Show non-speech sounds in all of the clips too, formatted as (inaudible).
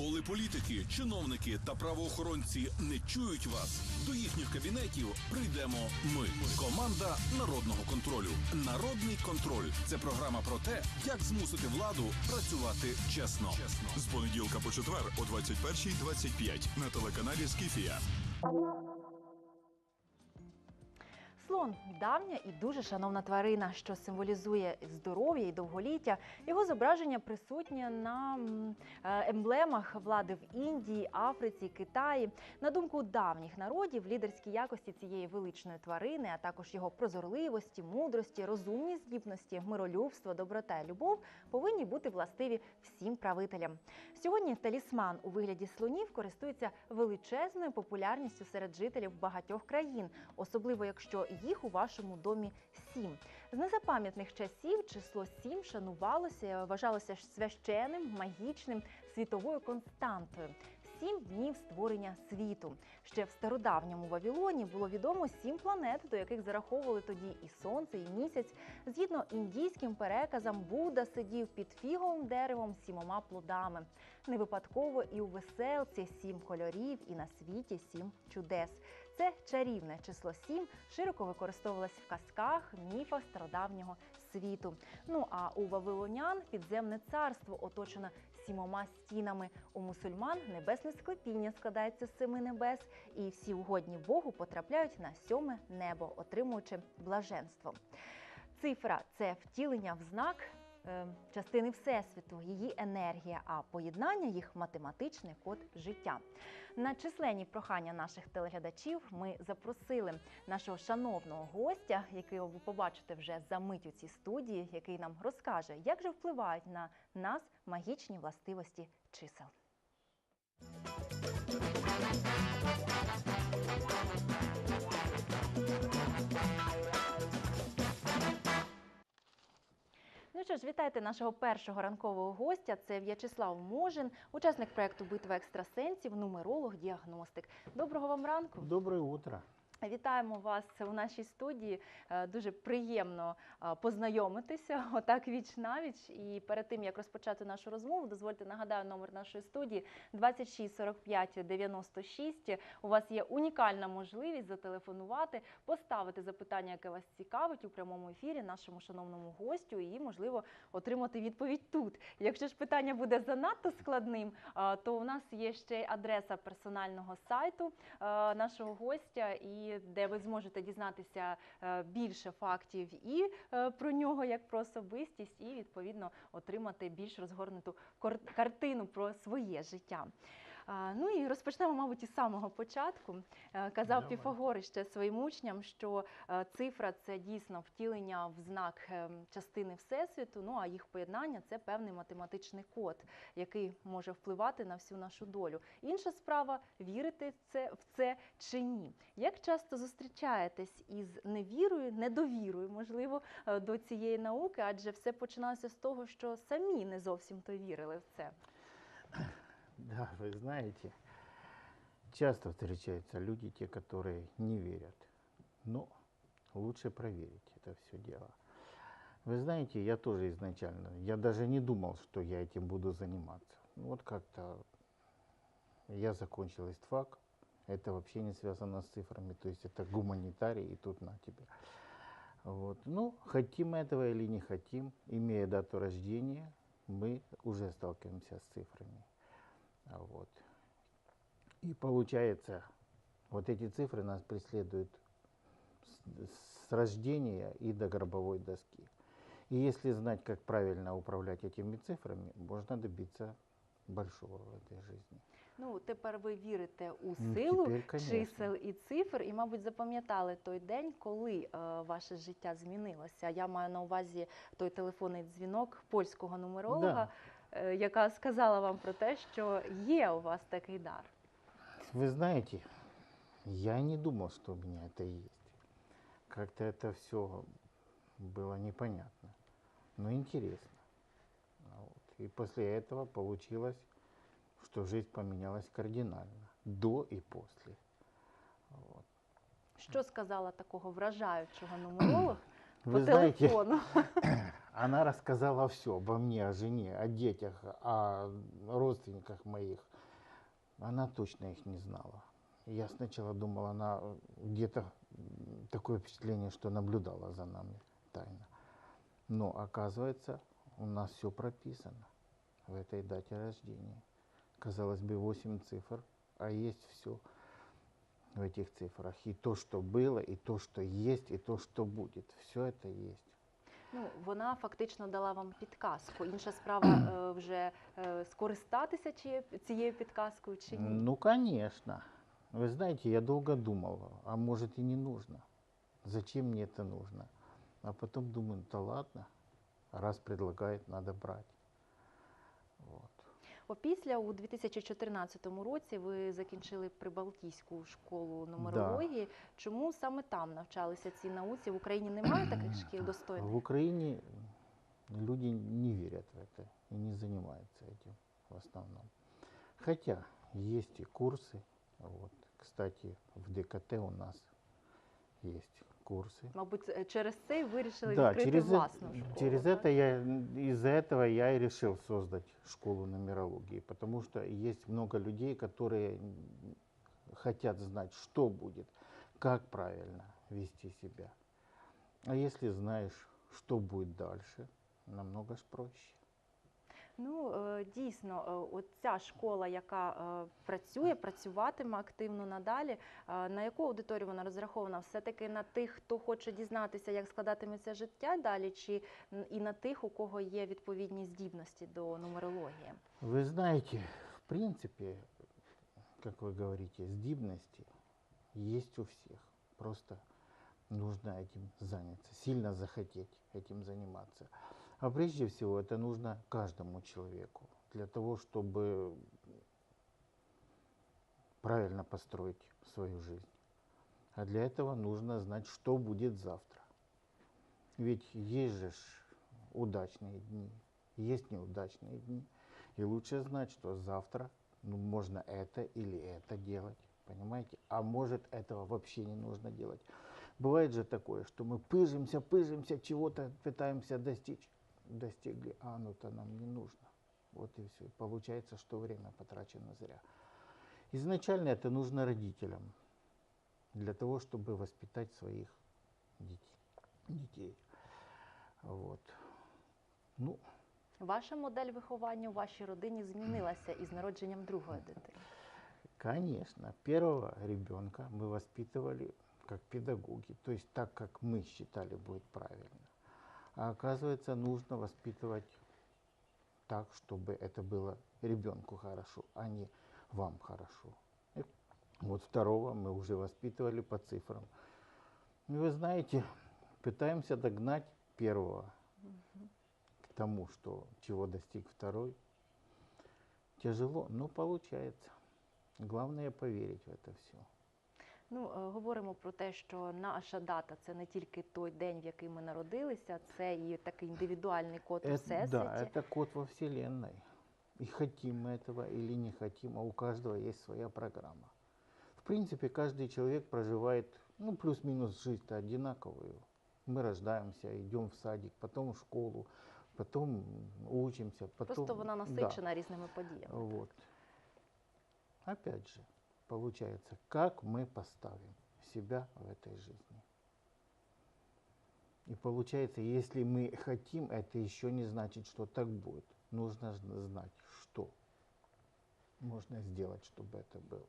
Коли політики, чиновники та правоохоронці не чують вас, до їхніх кабінетів прийдемо ми. Команда народного контролю. Народний контроль це програма про те, як змусити владу працювати чесно. З понеділка по четвер о 21.25 на телеканалі Скіфія. Слон давня і дуже шановна тварина, що символізує здоров'я і довголіття. Його зображення присутнє на е, емблемах влади в Індії, Африці, Китаї. На думку давніх народів, лідерські якості цієї величної тварини, а також його прозорливості, мудрості, розумні здібності, миролюбство, доброта і любов повинні бути властиві всім правителям. Сьогодні талісман у вигляді слонів користується величезною популярністю серед жителів багатьох країн, особливо якщо їх у вашому домі сім. З незапам'ятних часів число сім шанувалося, вважалося священним, магічним, світовою константою. Сім днів створення світу. Ще в стародавньому Вавилоні було відомо сім планет, до яких зараховували тоді і сонце, і місяць. Згідно індійським переказам, Будда сидів під фіговим деревом сімома плодами. Не випадково і у веселці сім кольорів, і на світі сім чудес. Це чарівне число сім широко використовувалось в казках, міфах стародавнього світу. Ну а у вавилонян підземне царство оточено сімома стінами. У мусульман небесне склепіння складається з семи небес, і всі угодні Богу потрапляють на сьоме небо, отримуючи блаженство. Цифра це втілення в знак частини Всесвіту, її енергія, а поєднання їх математичний код життя. На численні прохання наших телеглядачів ми запросили нашого шановного гостя, якого ви побачите вже за мить у цій студії, який нам розкаже, як же впливають на нас магічні властивості чисел. Ну що ж, вітайте нашого першого ранкового гостя. Це В'ячеслав Можин, учасник проекту Битва екстрасенсів, нумеролог, діагностик. Доброго вам ранку. Доброе утро. Вітаємо вас у нашій студії. Е, Дуже приємно е, познайомитися (laughs) отак віч навіч. І перед тим як розпочати нашу розмову, дозвольте нагадаю номер нашої студії 26 45 96. У вас є унікальна можливість зателефонувати, поставити запитання, яке вас цікавить у прямому ефірі нашому шановному гостю, і можливо отримати відповідь тут. Якщо ж питання буде занадто складним, е, то у нас є ще й адреса персонального сайту нашого гостя, і де ви зможете дізнатися е, більше фактів і е, про нього як про особистість, і відповідно отримати більш розгорнуту картину про своє життя. Ну і розпочнемо, мабуть, із самого початку. Е, Казав. Піфагор ще своїм учням, що е, цифра це дійсно втілення в знак е, частини всесвіту. Ну а їх поєднання це певний математичний код, який може впливати на всю нашу долю. Інша справа вірити це в це чи ні. Як часто зустрічаєтесь із невірою, недовірою, можливо, до цієї науки, адже все починалося з того, що самі не зовсім то вірили в це. (clears throat) Да, вы знаете, часто встречаются люди, те, которые не верят. Но лучше проверить это все дело. Вы знаете, я тоже изначально, я даже не думал, что я этим буду заниматься. Ну, Вот как-то я закончил истфак, это вообще не связано с цифрами, то есть это гуманитарий, и тут на тебе. Вот. Ну, хотим этого или не хотим, имея дату рождения, мы уже сталкиваемся с цифрами. А Вот. И получается, вот эти цифры нас преследуют с, с рождения и до гробовой доски. И если знать, как правильно управлять этими цифрами, можно добиться большого в этой жизни. Ну, тепер ви вірите у Ну, силу тепер, конечно. чисел і цифр, і, мабуть, запам'ятали той день, коли е, ваше життя змінилося. Я маю на увазі той телефонний дзвінок польського нумеролога, е, яка сказала вам про те, що є у вас такий дар. Вы знаете, я не думал, что у меня это есть. Как-то это все было непонятно, но интересно. А Вот. И после этого получилось, что жизнь поменялась кардинально, до и после. Вот. Що сказала такого вражаючого нумеролог по Вы знаете, телефону. (clears throat) она рассказала все обо мне, о жене, о детях, о родственниках моих. Она точно их не знала. Я сначала думал, она где-то такое впечатление, что наблюдала за нами тайно. Но оказывается, у нас все прописано в этой дате рождения. Казалось бы, 8 цифр, а есть все в этих цифрах. И то, что было, и то, что есть, и то, что будет. Все это есть. Ну, вона фактично дала вам підказку. Інша справа е, (clears throat) вже е, скористатися чи- цією підказкою чи ні. Ну, конечно. Вы знаете, я долго думал, а может и не нужно. Зачем мне это нужно? А потом думаю, да ладно, раз предлагает, надо брать. Вот. Опісля у 2014 році ви закінчили Прибалтійську школу нумерології. Чому саме там навчалися цій науці? В Україні немає таких шкіл В достойних? Украине люди не верят в это и не занимаются этим в основном. Хотя есть и курсы. Вот. Кстати, в ДКТ у нас есть Курсы. Мабуть, через це вирішили Да, відкрити через, власну школу. через так? это я, из-за этого я и решил создать школу нумерологии, потому что есть много людей, которые хотят знать, что будет, как правильно вести себя. А если знаешь, что будет дальше, намного проще. Ну е, дійсно, е, от ця школа, яка е, працює, працюватиме активно надалі. е, На яку аудиторію вона розрахована? Все таки на тих, хто хоче дізнатися, як складатиметься життя далі, чи н- і на тих, у кого є відповідні здібності до нумерології? Вы знаете, в принципе, как вы говорите, здибности есть у всех. Просто нужно этим заняться, сильно захотеть этим заниматься. А прежде всего это нужно каждому человеку для того, чтобы правильно построить свою жизнь. А для этого нужно знать, что будет завтра. Ведь есть же удачные дни, есть неудачные дни. И лучше знать, что завтра ну, можно это или это делать, понимаете? А может этого вообще не нужно делать. Бывает же такое, что мы пыжимся, пыжимся, чего-то пытаемся достичь Достигли, а оно-то нам не нужно. Вот и все. Получается, что время потрачено зря. Изначально это нужно родителям для того, чтобы воспитать своих детей. детей. Вот. Ну, Ваша модель виховання у вашій родині змінилася із народженням другої дитини. Конечно, первого ребенка мы воспитывали как педагоги, то есть так, как мы считали будет правильно. А оказывается, нужно воспитывать так, чтобы это было ребенку хорошо, а не вам хорошо. И вот второго мы уже воспитывали по цифрам. И вы знаете, пытаемся догнать первого к тому, что, чего достиг второй. Тяжело, но получается. Главное поверить в это все. Ну, е, говоримо про те, що наша дата це не тільки той день, в який ми народилися, це і такий індивідуальний код у Это, всесвіті. да, это код во Вселенной. И хотим мы этого или не хотим, а у каждого есть своя программа. В принципе, каждый человек проживает, ну, плюс-минус жизнь-то одинаковую. Мы рождаемся, идем в садик, потом в школу, потом учимся, потом... Просто вона Да. насичена різними подіями. Вот. Опять же, получается, как мы поставим себя в этой жизни. И получается, если мы хотим, это еще не значит, что так будет. Нужно ж- знать, что можно сделать, чтобы это было.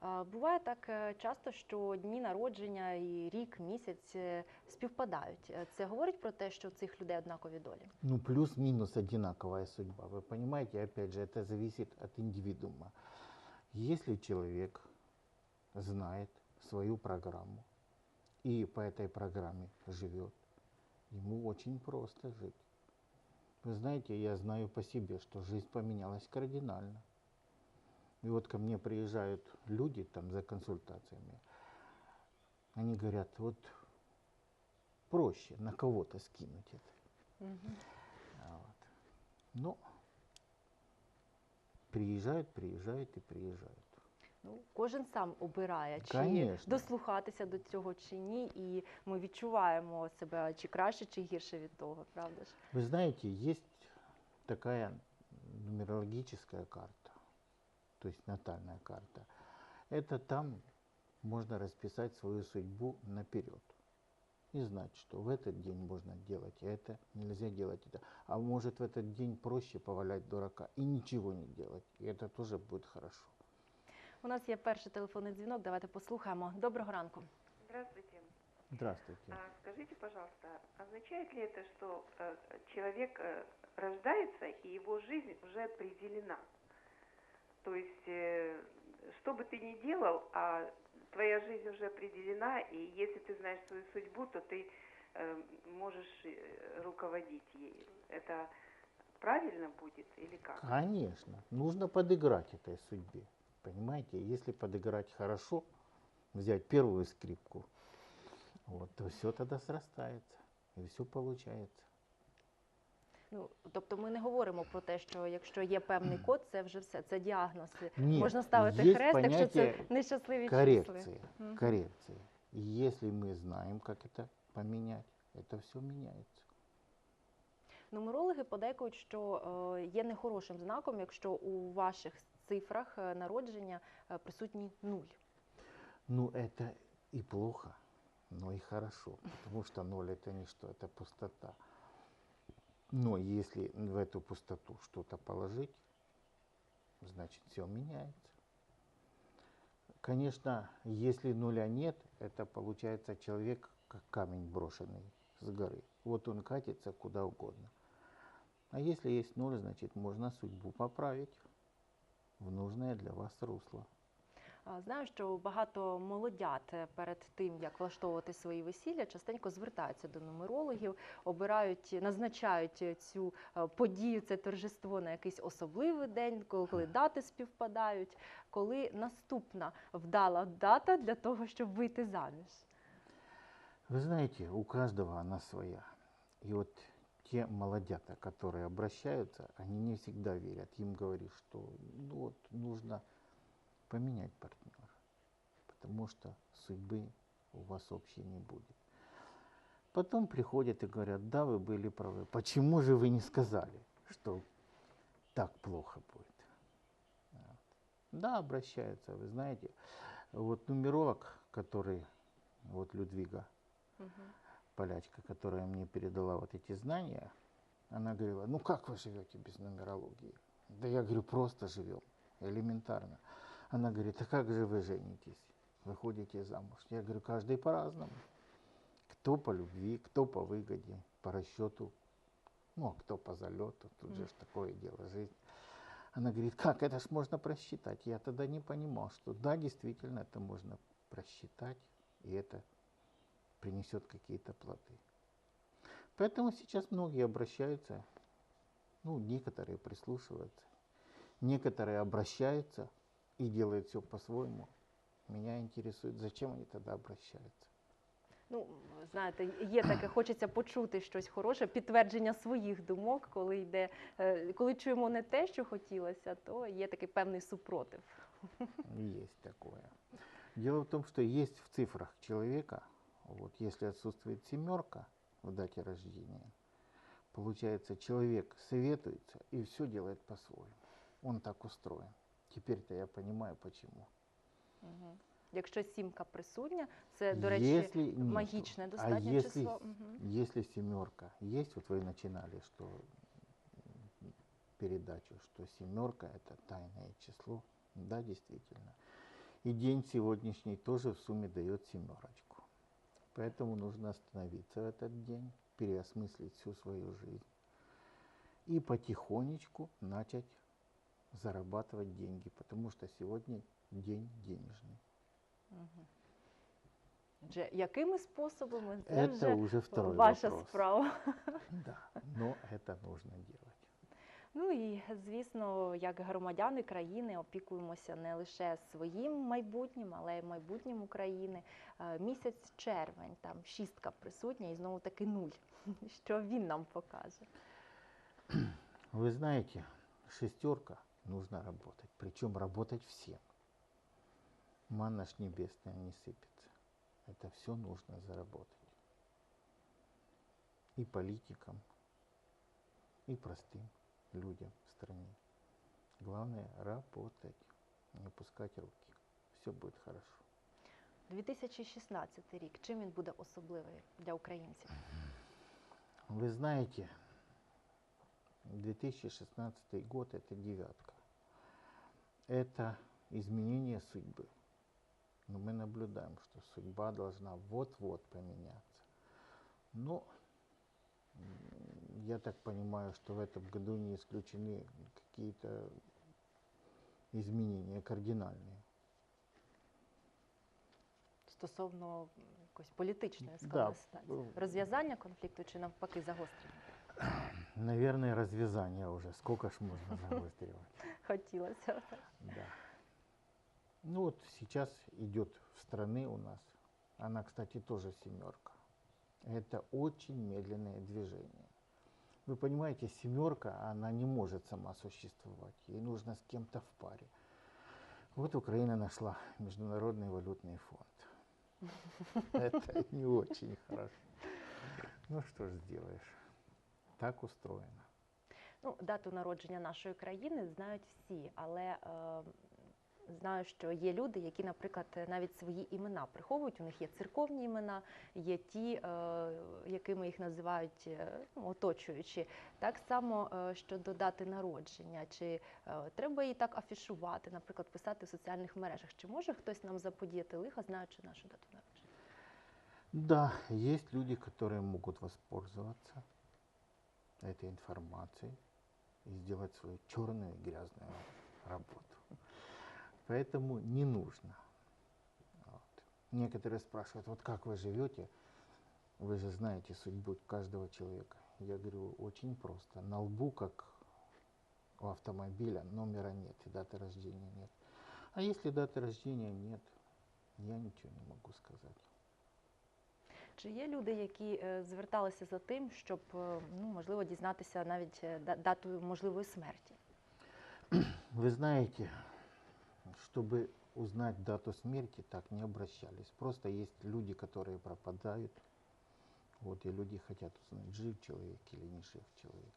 А, Буває так е, часто, що дні народження і рік, місяць е, співпадають. Е, Це говорить про те, що у цих людей однакові долі. Ну, плюс-минус одинаковая судьба. Вы понимаете, опять же, это зависит от индивидуума. Если человек знает свою программу и по этой программе живет, ему очень просто жить. Вы знаете, я знаю по себе, что жизнь поменялась кардинально. И вот ко мне приезжают люди там за консультациями. Они говорят, вот проще на кого-то скинуть это. А Вот. Ну, приезжают, приезжают и приезжают. Ну, кожен сам обирає, чи Конечно. дослухатися до цього чи ні, і ми відчуваємо себе чи краще, чи гірше від того, правда ж? Вы знаете, есть такая нумерологическая карта, то есть натальная карта. Это там можно расписать свою судьбу наперед. И знать, что в этот день можно делать это, нельзя делать это. А может в этот день проще повалять дурака и ничего не делать. И это тоже будет хорошо. У нас є перший телефонний дзвінок. Давайте послухаємо. Доброго ранку. Здравствуйте. Здравствуйте. А скажите, пожалуйста, означает ли это, что э, человек э, рождается и его жизнь уже определена? То есть, э, что бы ты ни делал, а твоя жизнь уже определена, и если ты знаешь свою судьбу, то ты э, можешь э, руководить ею. Это правильно будет или как? Конечно, нужно подыграть этой судьбе. Понимаете, если подыграть хорошо, взять первую скрипку, вот, то все тогда срастается, и все получается. Ну тобто, ми не говоримо про те, що якщо є певний код, це вже все. Це діагноз. Нет, Можна ставити есть хрест, якщо це понятие нещасливі числи. коррекции, Мгм. коррекции. И если мы знаем, как это поменять, это все меняется. Нумерологи подейкують, що е, є нехорошим знаком, якщо у ваших цифрах е, народження е, присутній нуль. Ну, это и плохо, но и хорошо, потому что ноль это ничто, это пустота. Но если в эту пустоту что-то положить, значит все меняется. Конечно, если нуля нет, это получается человек как камень брошенный с горы. Вот он катится куда угодно. А если есть ноль, значит можно судьбу поправить в нужное для вас русло. Знаю, що багато молодят е, перед тим, як влаштовувати свої весілля, частенько звертаються до нумерологів, обирають, назначають е, цю е, подію, це торжество на якийсь особливий день, коли дати співпадають, коли наступна вдала дата для того, щоб вийти заміж. Вы знаете, у каждого она своя. И вот те молодята, которые обращаются, они не всегда верят. Им говоришь, что ну вот, нужно поменять партнера, потому что судьбы у вас общей не будет. Потом приходят и говорят, да, вы были правы. Почему же вы не сказали, что так плохо будет? Вот. Да, обращаются, вы знаете. Вот нумеролог, который, вот Людвига, Мгм. полячка, которая мне передала вот эти знания, она говорила, ну как вы живете без нумерологии? Да я говорю, просто живем, элементарно. Она говорит, а как же вы женитесь? Выходите замуж? Я говорю, каждый по-разному. Кто по любви, кто по выгоде, по расчету, ну, а кто по залету, тут же такое дело, жизнь. Она говорит, как, это ж можно просчитать. Я тогда не понимал, что да, действительно, это можно просчитать, и это принесет какие-то плоды. Поэтому сейчас многие обращаются, ну, некоторые прислушиваются, некоторые обращаются и делают все по-своему. Меня интересует, зачем они тогда обращаются. Ну, знаєте, є таке, (clears throat) хочеться почути щось хороше, підтвердження своїх думок, коли йде, е, коли чуємо не те, що хотілося, то є такий певний супротив. Есть такое. Дело в том, что есть в цифрах человека, вот если отсутствует семерка в дате рождения, получается, человек советуется и все делает по-своему. Он так устроен. Теперь-то я понимаю, почему. Мгм. Якщо сімка присутня, це, до речі, Если нету, магічне достатньо а если, число. Мгм. если семерка есть, вот вы начинали, что м, передачу, что семерка это тайное число, да, действительно. И день сегодняшний тоже в сумме дает семерочку. Поэтому нужно остановиться в этот день, переосмыслить всю свою жизнь и потихонечку начать зарабатывать деньги, потому что сегодня день денежный. Отже, якими способами це Это вже уже второй ваша вопрос. справа. Да, но это нужно делать. Ну і звісно, як громадяни країни опікуємося не лише своїм майбутнім, але й майбутнім України. Е, Місяць червень, там шістка присутня і знову таки нуль. (laughs) Що він нам покаже? Вы знаете, шестерка нужно работать, причем работать всем. Манна ж небесная не сыпется. Это все нужно заработать. И политикам, и простым людям в стране. Главное работать, не опускать руки. Все будет хорошо. 2016 рік. Чим він буде особливий для українців? Вы знаете, 2016 год – это девятка. Это изменение судьбы. Но мы наблюдаем, что судьба должна вот-вот поменяться. Но м, я так понимаю, что в этом году не исключены какие-то изменения кардинальные. Стосовно м, якоїсь політичної Да, складної ситуації? е, Розв'язання конфлікту чи навпаки загострення? Наверное, развязание уже. Сколько ж можно загостривать? (laughs) Хотілося. Да. Ну вот сейчас идет в страны у нас, она, кстати, тоже семерка. Это очень медленное движение. Вы понимаете, семерка, она не может сама существовать. Ей нужно с кем-то в паре. Вот Украина нашла Международный валютный фонд. (laughs) Это не очень хорошо. Ну что ж сделаешь. Так устроено. Ну, дату народження нашої країни знають всі, але е, знаю, що є люди, які, наприклад, навіть свої імена приховують. У них є церковні імена, є ті, е, якими їх називають е, ну, оточуючі. Так само е, щодо дати народження, чи е, треба її так афішувати, наприклад, писати в соціальних мережах. Чи може хтось нам заподіяти лиха, знаючи нашу дату народження? Да, есть люди, которые могут воспользоваться этой информацией и сделать свою черную грязную работу. Поэтому не нужно. Вот. Некоторые спрашивают, вот как вы живете? Вы же знаете судьбу каждого человека. Я говорю, очень просто. На лбу, как у автомобиля, номера нет и даты рождения нет. А если даты рождения нет, я ничего не могу сказать. Чи є люди, які е, зверталися за тим, щоб е, ну можливо дізнатися навіть е, да- дату можливої смерті? Вы знаете, чтобы узнать дату смерти, так не обращались. Просто есть люди, которые пропадают. Вот, и люди хотят узнать, жив человек или не жив человек.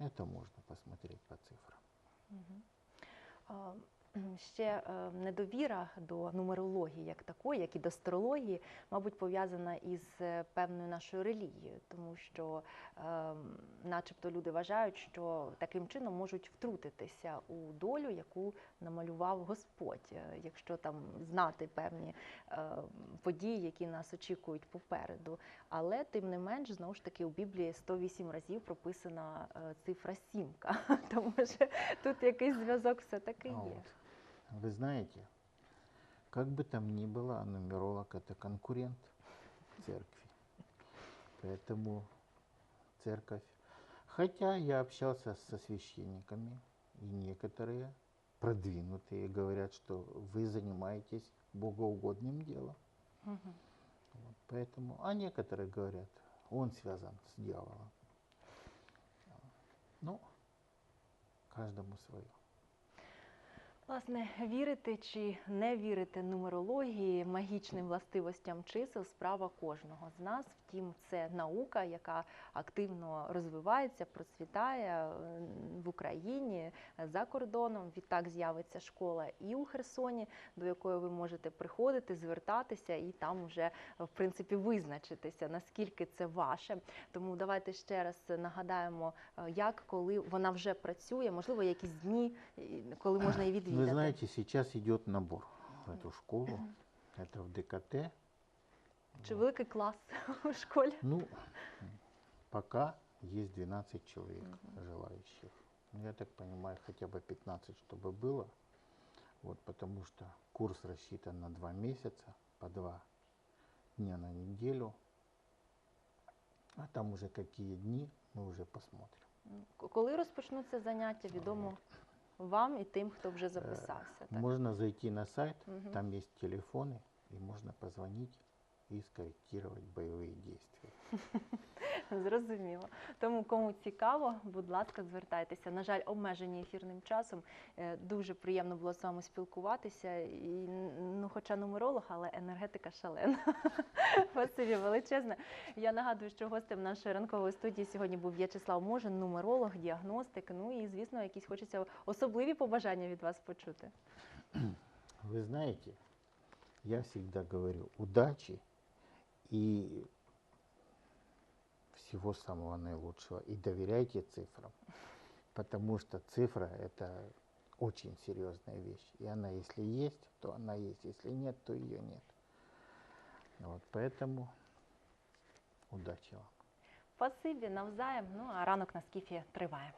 Это можно посмотреть по цифрам. А, м, Ще е, недовіра до нумерології як такої, як і до астрології, мабуть, пов'язана із е, певною нашою релігією, тому що, е, начебто, люди вважають, що таким чином можуть втрутитися у долю, яку намалював Господь, е, якщо там знати певні події, які нас очікують попереду. Але тим не менш, знову ж таки, у Біблії 108 разів прописана цифра сімка, (laughs) тому що тут якийсь зв'язок все-таки є. Вы знаете, как бы там ни было, а нумеролог это конкурент церкви. Поэтому церковь. Хотя я общался со священниками, и некоторые продвинутые говорят, что вы занимаетесь богоугодным делом. Мгм. Вот, поэтому, а некоторые говорят, он связан с дьяволом. Ну, каждому свое. Власне, вірити чи не вірити нумерології, магічним властивостям чисел справа кожного з нас. Втім, це наука, яка активно розвивається, процвітає е, в Україні за кордоном. Відтак з'явиться школа і у Херсоні, до якої ви можете приходити, звертатися і там вже в принципі визначитися, наскільки це ваше. Тому давайте ще раз нагадаємо, е, як коли вона вже працює, можливо, якісь дні, коли можна її відвідати. Вы знаете, сейчас идет набор в эту школу. Это в ДКТ. Чи великий клас у школі? Ну, пока есть 12 человек желающих. Ну, Я так понимаю, хотя бы 15, чтобы было. Вот, потому что курс рассчитан на два месяца, по два дня на неделю. А там уже какие дни, мы уже посмотрим. Коли розпочнуться заняття, відомо вам і тим, хто вже записався. Так? Можно зайти на сайт, Мгм. там есть телефоны, и можно позвонить и скорректировать боевые действия. (laughs) (laughs) Зрозуміло. Тому кому цікаво, будь ласка, звертайтеся. На жаль, обмежені ефірним часом. Е, Дуже приємно було з вами спілкуватися. І, ну, хоча нумеролог, але енергетика шалена. (laughs) Спасибі величезне. Я нагадую, що гостем нашої ранкової студії сьогодні був В'ячеслав Можин, нумеролог, діагностик. Ну і звісно, якісь хочеться особливі побажання від вас почути. Вы знаете, я всегда говорю удачи и всего самого наилучшего. И доверяйте цифрам, потому что цифра – это очень серьезная вещь. И она, если есть, то она есть. Если нет, то ее нет. Вот, поэтому удачи вам. Спасибі навзаєм. Ну а ранок на скіфі триває.